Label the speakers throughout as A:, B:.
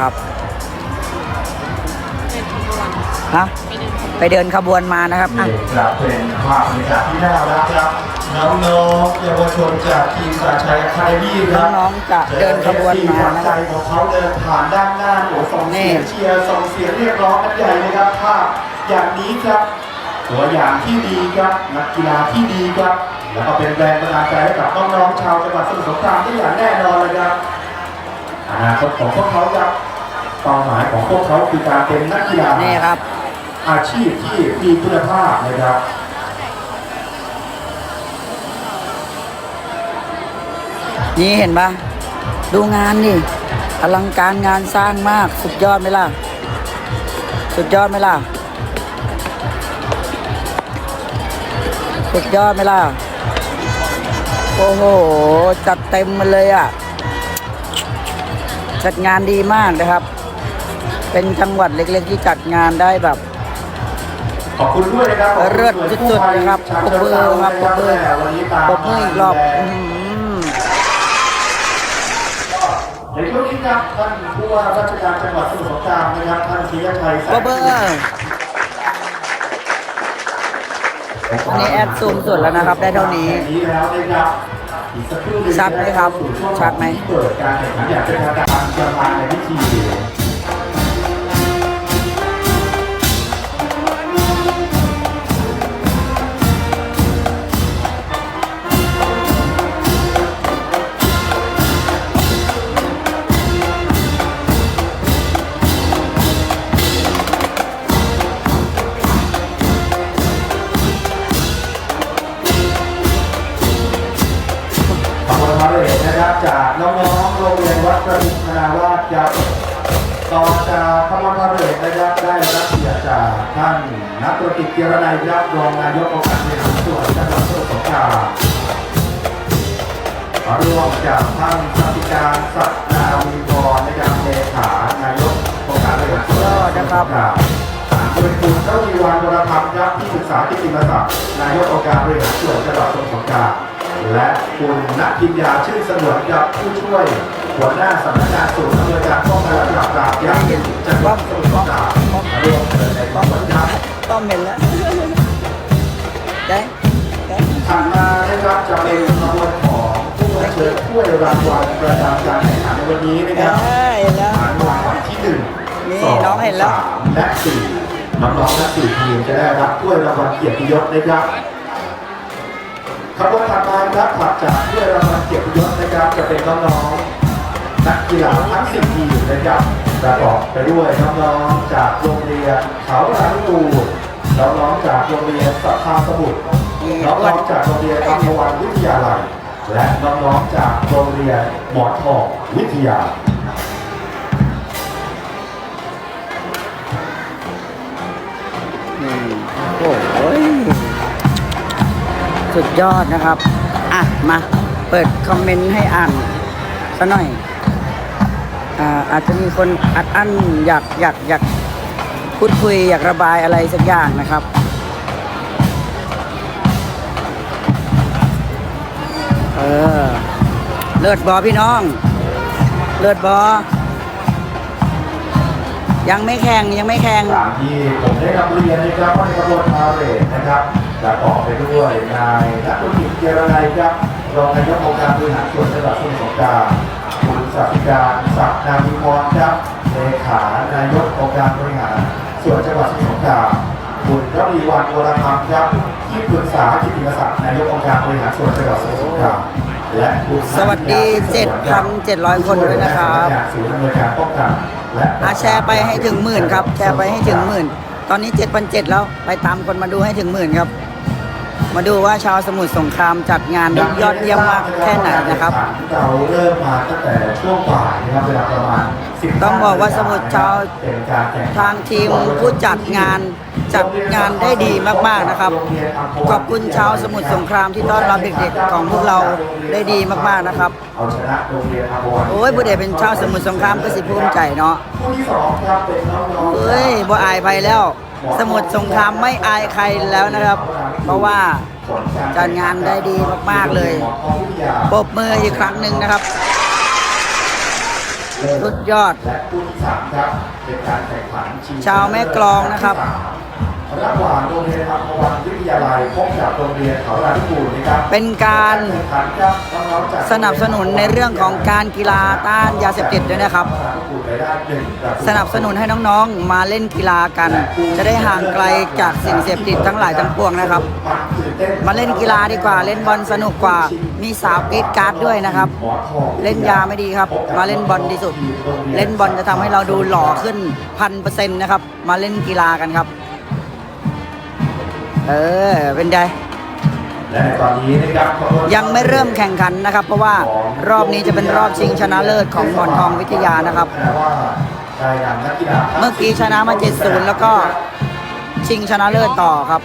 A: ครับ
B: เป็นขบวน
A: ฮะ
B: ไปเดินขบวน
A: ไปเดินขบวนมานะครับอะ
C: นี่ครับเป็นภาพบรรยากาศที่น่ารักครับ น้องๆเยาวชนจากทีมสาชัยอะคาเดมี่ครับ
A: น้องๆจะเดินขบวนมานะค
C: ใจ
A: รับ
C: ของเขาเดินผ่านด้านหน้าโอ้ส่งเสียง
A: นี่
C: เชียร์ส่งเสียงเรียกร้องกันใหญ่เลยครับภาพอย่างนี้ครับตัวอย่างที่ดีครับนักกีฬาที่ดีครับ แล้วก็เป็นแรงบันดาลใจให้กับน้องๆชาวจังหวัดสมุทรสงครามได้อย่างแน่นอนเลยครับ อนาคตของพวกเขาครับ เป้าหมายของพวกเขาคือการเป็นนักกีฬา
A: นี่ครับ
C: อาชีพที่มีคุณภาพนะครับ
A: นี่เห็นปะดูงานนี่อลังการงานสร้างมากสุดยอดไหมล่ะ สุดยอดไหมล่ะ สุดยอดไหมล่ะ โอ้โห จัดเต็มมาเลยอะ จัดงานดีมากนะครับ เป็นจังหวัดเล็กๆที่จัดงานได้แบบ
C: ขอบคุณด้วยนะครับขอบคุณ
A: เลิศสุดๆนะครับ
C: ชาว
A: ปรบมือครับปรบมือ
C: แม่วันนี้ตาม
A: ปรบมืออีกรอบอื้อหือ
C: ในช่วงนี้ครับท่านผู้ว่าราชการจังหวัดสมุทรสงครามนะครับท่านธีรชัยแส
A: ปรงบมือวันนี้แอดซูมสุดแล้วนะครับ ได้เท่านี้
C: นี้แล้วนะครับอีกสักครู่หนึ่ง
A: ชัดไหมครับ
C: จะเข้าสู่ช่วง
A: ชัดไหม
C: ที่เปิดการแข่งขันอย่างเป็นทางการจะมาในพิธี กิจเกียรตินายครับรองนายกองค์การบริหารส่วนจังหวัดสมุทรสงครามร่วมจากท่านสัติการศักดิ์นาวีกรในะครับเลขานายกองค์การบริหารส่วนจังหวัดสมุทรสงครามคุณคุณเจ้าวีวันวรธรรมครับที่ปรึกษากิตติมศักดิ์นายกองค์การบริหารส่วนจังหวัดสมุทรสงครามและคุณนักพิญญาชื่นสงวนกับผู้ช่วยหัวหน้าสำนักงานศูนย์อำนวยการป้องกันและปราบปรามยาเสพติดจังหวัดสมุทรสงครามร่วมเดินในความวันครับ
A: ต้องเห็นแล้วได้ได้
C: ถัดมานะครับจะเป็นขบวนของผู้รับเชิญถ้วยรางวัลประจำการแข่งขันในวันนี้นะครับ
A: ได้แล้ว
C: หมายรางวัลที่หนึ่ง
A: นี่
C: สอง
A: น้องเห็นแล้ว
C: สามและสี่น้องๆและสี่ทีมจะได้รับถ้วยรางวัลเกียรติยศนะครับขบวนถัดมาครับถัดจากถ้วยรางวัลเกียรติยศนะครับจะเป็นน้องๆนักกีฬาทั้งสิบทีมนะครับ ประกอบไปด้วยน้องๆจากโรงเรียนเขาลาลูน้องๆจากโรงเรียนสัทธาสมุทรน้องๆจากโรงเรียนอัมพวันวิทยาลัย และน้องๆจากโรงเรียนหมอทองวิทยา
A: นี่โอ้โหสุดยอดนะครับ อะ มา เปิดคอมเมนต์ให้อ่านสักหน่อย อาจจะมีคนอัดอั้นอยากอยากอยากพูดคุยอยากระบายอะไรสักอย่างนะครับเออเลิศบอพี่น้อง เลิศบอยังไม่แข่งยังไม่แข่ง
C: ตามที่ผมได้นำเรียนนะครับว่าในกระบวนพาเหรดนะครับประกอบไปด้วยนายนักธุรกิจเจรนายครับรองนายกองค์การบริหารส่วนจังหวัดสมุทรสงคราม คุณสัติการศักดิ์นามิพรครับเลขานายกองค์การบริหารส่วนจังหวัดสมุทรสงครามคุณระวีวันวรธรรมครับที่ปรึกษากิตติมศักดิ์นายกองค์การบริหารส่วนจังหวัดสมุทรสงครามและคุณ
A: สวัสดี 7,700 คนด้วยนะครับ
C: ศูนย์อำนวยการป้องกันและ
A: อาแชร์ไปให้ถึงหมื่นครับ แชร์ไปให้ถึงหมื่น ตอนนี้เจ็ดพันเจ็ดแล้ว ไปตามคนมาดูให้ถึงหมื่นครับ มาดูว่าชาวสมุทรสงครามจัดงานได้ยอดเยี่ยมมากแค่ไหนนะครับ
C: เราเริ่มมาตั้งแต่ช่วงบ่ายนะครับเวลาประมาณ10
A: ต้องบอกว่าสมุทรชาว
C: เป็นการแข่งขัน
A: ทางทีมผู้จัดงานจัดงานได้ดีมากๆนะครับ ขอบคุณชาวสมุทรสงครามที่ต้อนรับเด็กๆของพวกเราได้ดีมากๆนะครับ
C: เอาชนะโรงเรียนอัมพวัน
A: โอ้ยผู้ใดเป็นชาวสมุทรสงครามก็สิภูมิใจเนาะ
C: ผู้ที่สองครับเป็นน้องๆ
A: เฮ้ยบ่อายไปแล้ว สมุทรสงครามไม่อายใครแล้วนะครับ เพราะว่าจัดงานได้ดีมาก ๆ เลยปรบมืออีกครั้งหนึ่งนะครับ
C: เลิศ
A: สุดยอด
C: และคู่ที่สามครับเป็นการแข่งขันชิง
A: ชาวแม่กลองนะครับ
C: ระหว่างโรงเรียนอัมพวันวิทยาลัยพบกับโรงเรียนเขาราธิกูลนะครับ
A: เป็นการ
C: แข่งขันครับน้องๆจาก
A: สนับสนุนในเรื่องของการกีฬาต้านยาเสพติดด้วยนะครับ
C: เขาราธิกูลไปได้หนึ่งประตู
A: สนับสนุนให้น้องๆมาเล่นกีฬากัน จะได้ห่างไกลจากสิ่งเสพติดทั้งหลายทั้งปวงนะครับ
C: ความตื่นต้น
A: มาเล่นกีฬาดีกว่าเล่นบอลสนุกกว่า มีสาวกรีดการ์ดด้วยนะครับ
C: หมอทอง
A: เล่นยาไม่ดีครับ มาเล่นบอลดีสุด เล่นบอลจะทำให้เราดูหล่อขึ้นพันเปอร์เซ็นต์นะครับ มาเล่นกีฬากันครับ เออ เป็นไง
C: และตอนนี้นะครับ
A: ยังไม่เริ่มแข่งขันนะครับ เพราะว่ารอบนี้จะเป็นรอบชิงชนะเลิศของหมอนทองวิทยานะครับ เมื่อกี้ชนะมา 7-0 แล้วก็ชิงชนะเลิศต่อครับ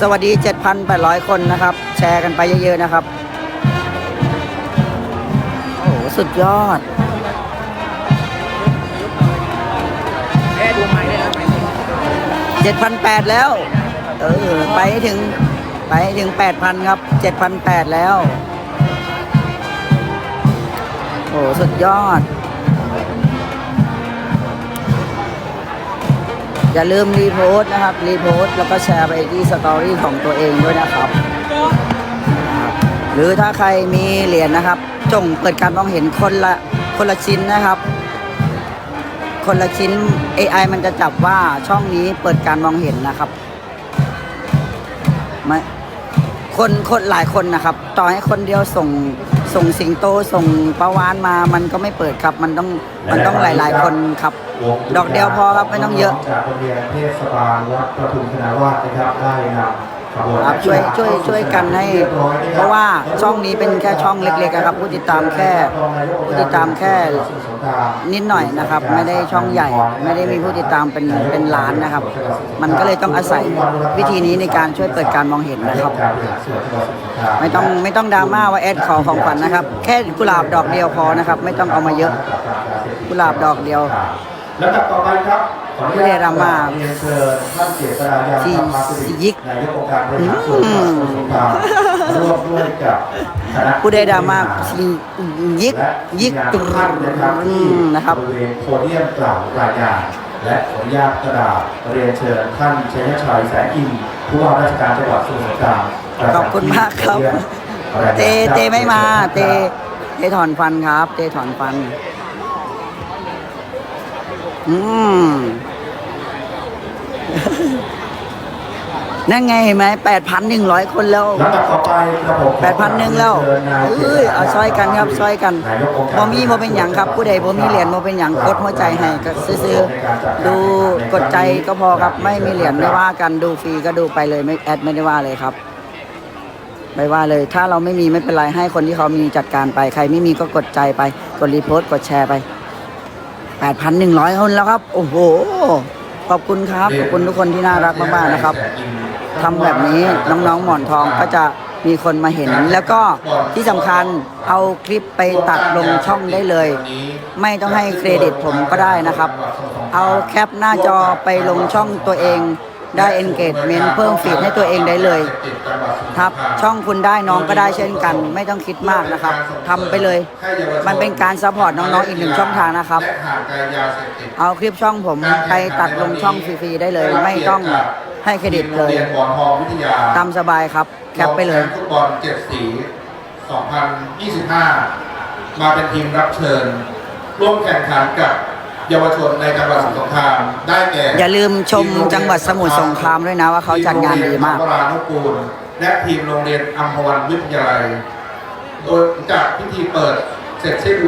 A: สวัสดี 7,800 คนนะครับ แชร์กันไปเยอะๆนะครับ โอ้โหสุดยอด 7,800แปดแล้ว เออ ไปถึง ไปถึง8,000ครับ7,800แปดแล้ว โอ้สุดยอด อย่าลืมรีโพสต์นะครับ รีโพสต์แล้วก็แชร์ไปที่สตอรี่ของตัวเองด้วยนะครับนะครับหรือถ้าใครมีเหรียญนะครับ จงเปิดการมองเห็นคนละคนละชิ้นนะครับ คนละชิ้น AI มันจะจับว่าช่องนี้เปิดการมองเห็นนะครับไม่คนคนหลายคนนะครับ ต่อให้คนเดียวส่งส่งสิงโตส่งประวานมา มันก็ไม่เปิดครับ มันต้องมันต้องหลาย ๆ คนครับ ดอกเดียวพอครับไม่ต้องเยอะ
C: จากโรงเรียนเทศบาลวัดประทุมธนาวาสนะครับได้นำขบวน
A: ครับช่วยช่วยช่วยกันให้ เพราะว่าช่องนี้เป็นแค่ช่องเล็กๆอะครับผู้ติดตามแค่ผู้ติดตามแค่นิดหน่อยนะครับ ไม่ได้ช่องใหญ่ ไม่ได้มีผู้ติดตามเป็นเป็นล้านนะครับ มันก็เลยต้องอาศัยวิธีนี้ในการช่วยเปิดการมองเห็นนะครับ ไม่ต้องไม่ต้องดราม่าว่าแอดขอของขวัญนะครับ แค่กุหลาบดอกเดียวพอนะครับ ไม่ต้องเอามาเยอะ กุหลาบดอกเดียว
C: แล้วกับต่อไปครับขออนุญต
A: ไม่ได้รามา
C: เรียนเชิญท่านเจษฎายาน
A: สี่
C: ธรรมสิริ
A: ยิก
C: นายกอการารส่วนจังสมุทรสงครามร่วมด้วยกับคณะ
A: ผู้ใดดราม่ายิก
C: และ
A: ยิกตุ
C: มงนท่านนะครับที่
A: บ
C: ริเวณโพเดียมกล่าวรายงานและขออนุญาตกระดาษเรียนเชิญท่านชัยชัยแสงอินผู้ว่าราชการจังหวัดสมุทรสงคราม
A: ขอบคุณมากครับ เตเตไม่มา เตเตถอนฟันครับ เตถอนฟัน อืมนั่นไงเห็นไหมแปดพันหนึ่งร้อยคนแล้ว
C: ลำดับต่อไปกระผมขอ
A: แปดพันหนึ่งแล้ว
C: เชิญนาย
A: เอ้ยเอาซอยกันครับซอยกัน
C: นายกองค์การ
A: บ่มีบ่เป็นหยังครับผู้ใดบ่มีเหรียญบ่เป็นหยังกดหัวใจให้ก็ซื้อๆดูกดใจก็พอครับไม่มีเหรียญไม่ว่ากันดูฟรีก็ดูไปเลยไม่แอดไม่ได้ว่าเลยครับไม่ว่าเลยถ้าเราไม่มีไม่เป็นไรให้คนที่เขามีจัดการไป ใครไม่มีก็กดใจไป กดรีโพสต์กดแชร์ไป 8,100 คนแล้วครับ โอ้โห ขอบคุณครับ ขอบคุณทุกคนที่น่ารักมากๆนะครับทำแบบนี้น้องๆหมอนทองก็จะมีคนมาเห็น แล้วก็ที่สำคัญเอาคลิปไปตัดลงช่องได้เลย ไม่ต้องให้เครดิตผมก็ได้นะครับ เอาแคปหน้าจอไปลงช่องตัวเอง ได้ engagement เพิ่มฟีดให้ตัวเองได้เลยครับช่องคุณได้น้องก็ได้เช่นกัน ไม่ต้องคิดมากนะครับทำไปเลย มันเป็นการซัพพอร์ตน้องๆอีกหนึ่งช่องทางนะครับ
C: เอา
A: คลิปช่องผมไปตัดลงช่องฟรีๆได้เลย ไม่ต้องให้เครดิตเลย
C: บ่อทองวิทยา
A: ตามสบายครับแคปไปเลย
C: ฟุตบอลเจ็ดสี 2025 มาเป็นทีมรับเชิญ ร่วมแข่งขันกับ เยาวชนในจังหวัดสมุทรสงครามได้แก่
A: อย่าลืมชมจังหวัดสมุทรสงครามด้วยนะว่าเขาจัดงานดีมาก
C: ทีโรงเรียนอัมพวานุกูลและทีมโรงเรียนอัมพวันวิทยาลัย โดยจากพิธีเปิดเสร็จสิ้น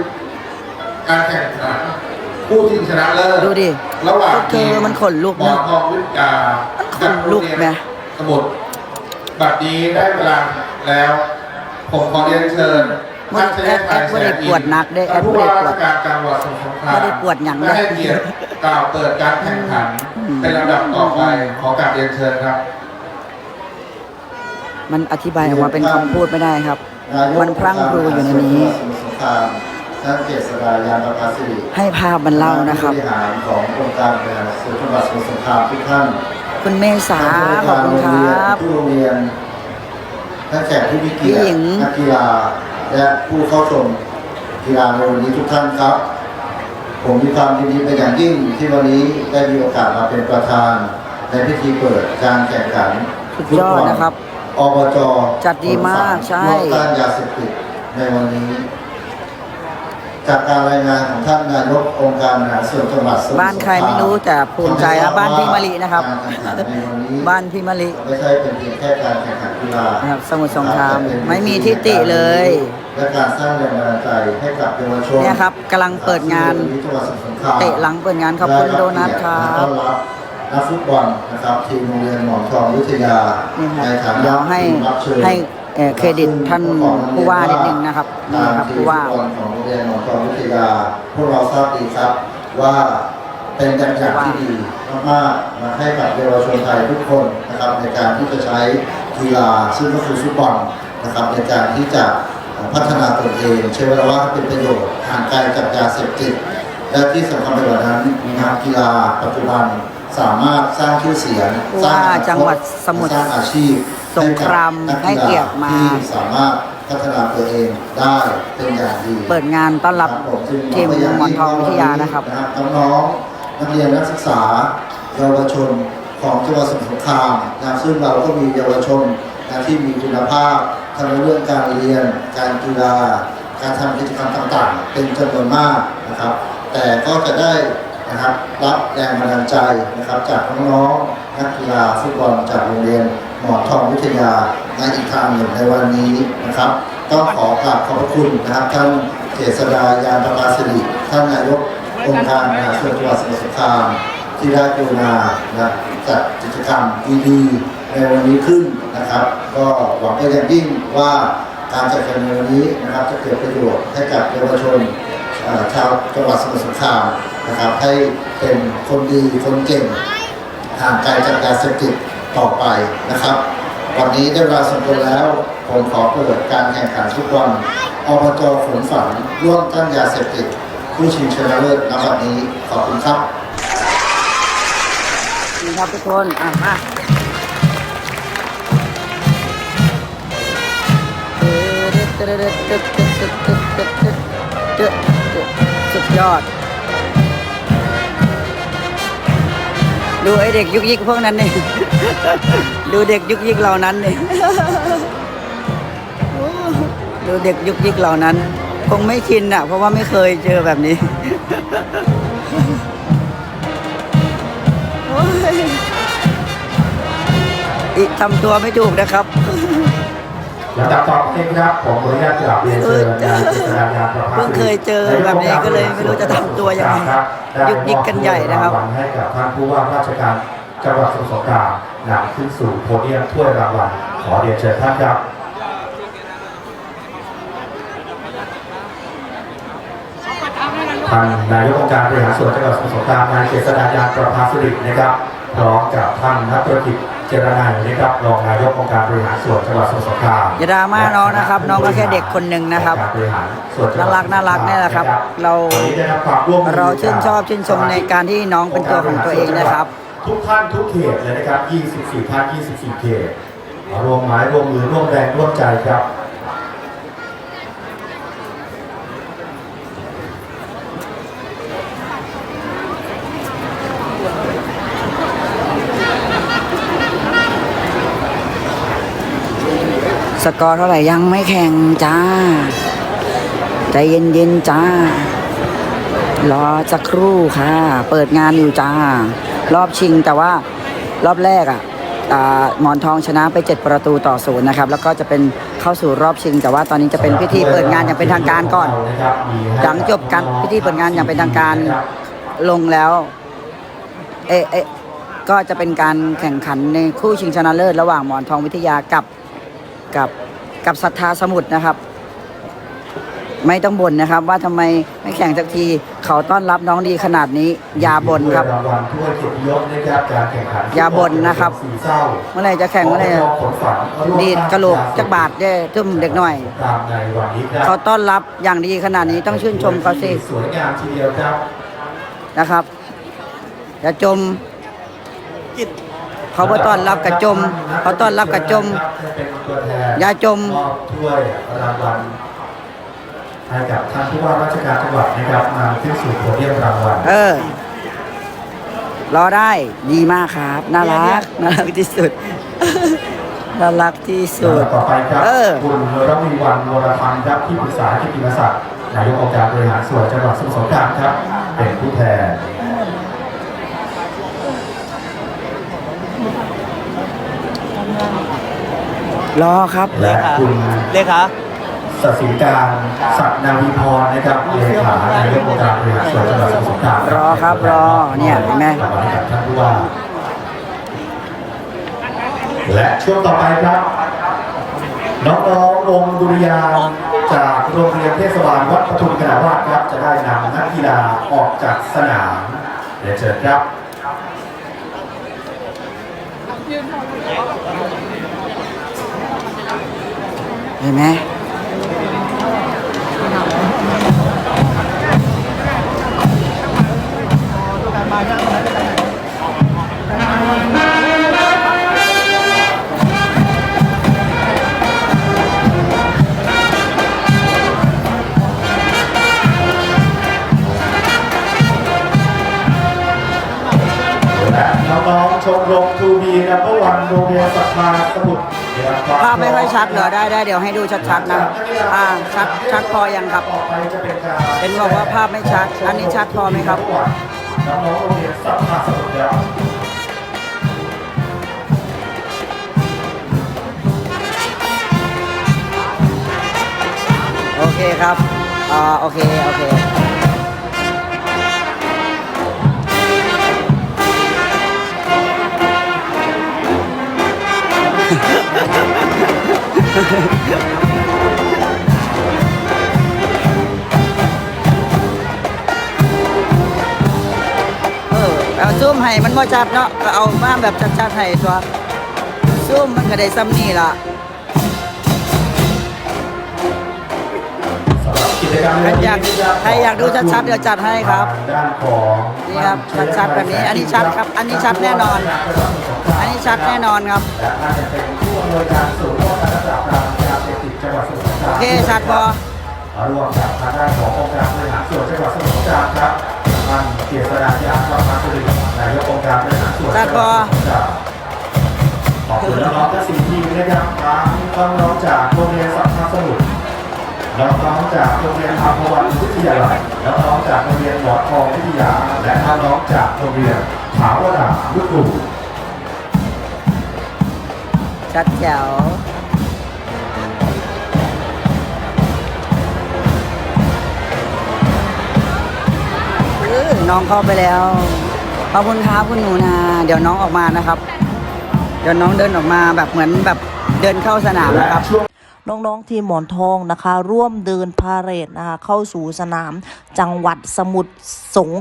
C: การแข่งขันผู้ที่ชนะเลิศ
A: ดูดิ
C: ระหว่าง
A: เธอมันขนลุก
C: บอ
A: นะ
C: ทองวิทยา
A: ขนลุกไหม
C: สมุทรบัดนี้ได้เวลาแล้ว ผมขอเรียนเชิญ
A: มันแอดแอดบ่ได้ปวดหนักเด้แอดบ่ได้ปวด
C: ผู้าราชการจังหวัดสมุทรสงคราม
A: บ่ได้ปวดหยังเด้
C: และให้เกียรติกล่าวเปิดการแข่งขัน
A: อืม
C: เป็นลำดับต่อไปขอกราบเรียนเชิญครับ
A: มันอธิบายออกมาเป็นคำพูดไม่ได้ครับ มันพรั่งพรูอยู่ในนี้
B: สมุทรสงครามท่านเจษฎายานประภาสิริ
A: ให้ภาพมันเล่านะครับ
B: ผู้บริหารขององค์การบริหารส่วนจังหวัดสมุทรสงครามทุกท่าน
A: คุณเมษาขอบคุณครับ
B: ผู้โรงเรียนนักแข่งผู้มีเกียร
A: พี่หญิ
B: ติ
A: ง
B: นักกีฬา และผู้เข้าชมกีฬาในวันนี้ทุกท่านครับ ผมมีความยินดีเป็นอย่างยิ่งที่วันนี้ได้มีโอกาสมาเป็นประธาน ในพิธีเปิดการแข่งขัน
A: สุดยอดนะครับ
B: อบจ
A: จัดดีมากใช่
B: ร่วมต้านยาเสพติดในวันนี้ จากการรายงานของท่านนายกองค์การบริหารส่วนจังหวัดสมุทร
A: บ้านใครไม่รู้แต่ภูมิใจนะบ้านพี่มะลินะครับ
B: การแข่งขันในวันนี้
A: บ้านพี่มะลิ
B: ไม่ใช่เป็นเพียงแค่การแข่งขันกีฬา
A: นะครับสมุทรสงครามไม่มีที่ติเลย
B: และการสร้างแรงบันดาลใจให้กับเยาวชน
A: เนี่ยครับกำลังเปิดงาน
B: ที่จังหวัดสมุทรสงคราม
A: เตะหลังเปิดงานขอบคุณโดนัทครับ
B: ต้อนรับนักฟุตบอลนะครับทีมโรงเรียนหมอนทองวิทยา
A: นี่ครับ
B: ในฐานะ
A: เดี๋ยวให้
B: ทีมรับเชิญ
A: ให้เอ่อเครดิตท่านผู้ว่านิดนึงนะครับนี่ครับ
B: ทงทีม
A: ผู้ว่า
B: ฟุตบอลของโรงเรียนหมอนทองวิทยาพวกเราทราบดีครับว่าเป็นแบบอย่างที่ดีมากๆมาให้กับเยาวชนไทยทุกคนนะครับในการที่จะใช้กีฬาซึ่งก็คือฟุตบอลนะครับในการที่จะ พัฒนาตนเองใช้เวลาว่างให้เป็นประโยชน์ห่างไกลจากยาเสพติด และที่สำคัญไปกว่านั้นงานกีฬาปัจจุบันสามารถสร้างชื่อเสียงสร้างอนาคต
A: จังหวัดสมุทร
B: สร้างอาชีพ
A: สงคราม
B: ให้กับนั
A: ให้เกียรติมา
B: ที่สามารถพัฒนาตัวเองได้เป็นอย่างดี
A: เปิดงานต้อนรับ
B: คผมจึง
A: ทีมหมอนทองวิทยานะครับ
B: น้องๆนักเรียนนักศึกษาเยาวชนของจังหวัดสมุทรสงครามนะซึ่งเราก็มีเยาวชนนะที่มีคุณภาพ ทั้งเรื่องการเรียน การกีฬา การทำกิจกรรมต่างๆ เป็นจำนวนมากนะครับ แต่ก็จะได้นะครับรับแรงบันดาลใจนะครับจากน้องๆนักกีฬาฟุตบอลจากโรงเรียนหมอทองวิทยาในอีกทางหนึ่งในวันนี้นะครับต้องขอกราบขอบพระคุณนะครับท่านเจษดายานประภาสิริท่านนายกองค์การบริหารส่วนจังหวัดสมุทรสงครามที่ได้กรุณานะจัดกิจกรรมดีๆ ในวันนี้ขึ้นนะครับ ก็หวังเป็นอย่างยิ่งว่าการจัดการในวันนี้นะครับจะเกิดประโยชน์ให้กับเยาวชนชาวจังหวัดสมุทรสงครามนะครับ ให้เป็นคนดีคนเก่งห่างไกลจากยาเสพติดต่อไปนะครับ วันนี้ได้เวลาสมควรแล้ว ผมขอเปิดการแข่งขันฟุตบอลอบจฝนฝันร่วมต้านยาเสพติดผู้ชิงชนะเลิศณบัดนี้ขอบคุณครับ
A: ครับทุกคนอะมา สุดยอด ดูไอเด็กยุกยิกพวกนั้นนี่ดูเด็กยุกยิกเหล่านั้นนี่ดูเด็กยุกยิกเหล่านั้น คงไม่ชินอะ เพราะว่าไม่เคยเจอแบบนี้โอ้ยอีกทำตัวไม่ถูกนะครับ
C: ลำดับต่อไปครับผมขออนุญาตกราบเรียนเชิญนายเจษฎายานประภา
A: เพิ่งเคยเจอแบบนี้ก็เลยไม่รู้จะทำตัวยังไง
C: ครับ
A: ยุกยิกกันใหญ่นะครับ
C: ได้มอบถ้วยางวัลให้กับท่านผู้ว่าราชการจังหวัดสมุทรสงครามนำขึ้นสู่โพเดียมถ้วยรางวัลขอเรียนเชิญท่านครับท่านนายกองค์การบริหารส่วนจังหวัดสมุทรสงครามนายเจษฎายานประภาสิรินะครับพร้อมกับท่านนักธุรกิจ เจรนายนะครับรองนายกองค์การบริหารส่วนจังหวัดสมุทรสงคราม
A: อย่าดราม่าน้องนะครับน้องก็แค่เด็กคนหนึ่งนะครับ
C: องการบริหารส่วนจังหวัด
A: น่ารักน่ารักเนี่ยแหละครับ เรา
C: วันนี้ได้รับความร่วมมือ
A: เราชื่นชอบชื่นชมในการที่น้องเป็นตัวของตัวเองนะครับ
C: ทุกท่านทุกเขตเลยนะครับ 24ท่าน24 เขตมารวมไม้รวมมือร่วมแรงร่วมใจครับ
A: กอร์เท่าไหร่ยังไม่แข่งจ้า ใจเย็นๆจ้า รอสักครู่ค่ะ เปิดงานอยู่จ้า รอบชิงแต่ว่ารอบแรกอะหมอนทองชนะไป 7 ประตูต่อศูนย์นะครับ แล้วก็จะเป็นเข้าสู่รอบชิง แต่ว่าตอนนี้จะเป็นพิธีเปิดงานอย่างเป็นทางการก่อน หลังจบการพิธีเปิดงานอย่างเป็นทางการลงแล้ว เอะเอะก็จะเป็นการแข่งขันในคู่ชิงชนะเลิศระหว่างหมอนทองวิทยากับ กับกับศรัทธาสมุทรนะครับ ไม่ต้องบ่นนะครับ ว่าทำไมไม่แข่งสักทีเขาต้อนรับน้องดีขนาดนี้อย่าบ่นครับ
C: รางวัลถ้วยเกียรติยศนะครับการแข่งขัน
A: อย่าบ่นนะครับ
C: สีเศร้า
A: เมื่อไหรจะแข่งเมื่อไหรจะ
C: ขนฝันร่วม
A: ดีดกระโหลกจักบาทได้ทุ่มเด็กหน่อย
C: ตามในวันนี้ครับ
A: เขาต้อนรับอย่างดีขนาดนี้ต้องชื่นชมเขาสิ
C: สวยงามทีเดียวครับ
A: นะครับอย่าจม เขาบ่ต้อนรับกระจม เขาต้อนรับกระจม
C: ให้เป็นตัวแทน
A: อย่าจม
C: มอบถ้วยรางวัลให้กับท่านผู้ว่าราชการจังหวัดนะครับมาขึ้นสู่โพเดียมรางวัล
A: เออรอได้ดีมากครับ น่ารักน่ารักที่สุดน่ารักที่สุด
C: ลำดับต่อไปครับ
A: เออ
C: คุณระวีวันวรธรรมครับที่ปรึกษากิตติมศักดิ์นายกองค์การบริหารส่วนจังหวัดสมุทรสงครามครับ เป็นผู้แทน
A: รอครับ
C: และคุณ
A: เลขา
C: สศิการศักดิ์นาวีพรนะครับเลขานายกองค์การบริหารส่วนจังหวัดสมุทรสงคราม
A: รอครับรอเนี่ยเห็นไหม
C: รางวัลให้กับท่านผู้ว่าและช่วงต่อไปครับน้องๆวงดุริยางค์จากโรงเรียนเทศบาลวัดปทุมกนาวาสครับ จะได้นำนักกีฬาออกจากสนามเรียนเชิญครับ
A: เห็
C: ย
A: วให้ดูชัดๆนะอ่าชัดชัดพอยังครับ
C: ต่อไปจะเป็นการ
A: เห็นบอกว่าภาพไม่ชัด อันนี้ชัดพอไหมครับ
C: น้องๆโรงเรียนสัทธาสมุทรครับ
A: โอเคครับอ่าโอเค โอเค เออเอาซูมให้มันบ่ชัดเนาะก็เอามาแบบชัดๆให้ตัวซูมมันก็ได้ซ้ำนี่ล่ะ
C: สำหรับกิจกรรม
A: ใครอยากใครอยากดูชัดๆเดี๋ยวจัดให้ครับ
C: ด้านของ
A: นี่ครับชัดๆแบบนี้ อันนี้ชัดครับ อันนี้ชัดแน่นอน อันนี้ชัดแน่นอนครับ
C: และน่าจะเป็นผู้อำนวยการศูนย์ป้องกันและปราบปรามยาเสพติดจังหวัดสมุทรสงคราม
A: โอเคชัดพอ
C: ร่วมกับทางด้านขององค์การบริหารส่วนจังหวัดสมุทรสงครามครับท่านเกียรติสดายางประภาสุรินายกองค์การบริหารส่วนจังหวัดสมุทรสงครามขอบคุณน้องๆทั้งสี่ทีมนะครับทั้งน้องๆจากโรงเรียนสัมพันธ์สมุทรน้องๆจากโรงเรียนอัมพวันวิทยาลัยน้องๆจากโรงเรียนหมอทองวิทยา และน้องๆจากโรงเรียนถาวราลูกกลุ่ม
A: ชัดแจ๋วน้องเข้าไปแล้ว ขอบคุณครับคุณหนูนา เดี๋ยวน้องออกมานะครับ เดี๋ยวน้องเดินออกมาแบบเหมือนแบบเดินเข้าสนามนะครับ
D: น้องๆ ทีมหมอนทองนะคะ ร่วมเดินพาเหรดนะคะเข้าสู่สนามจังหวัดสมุทรสง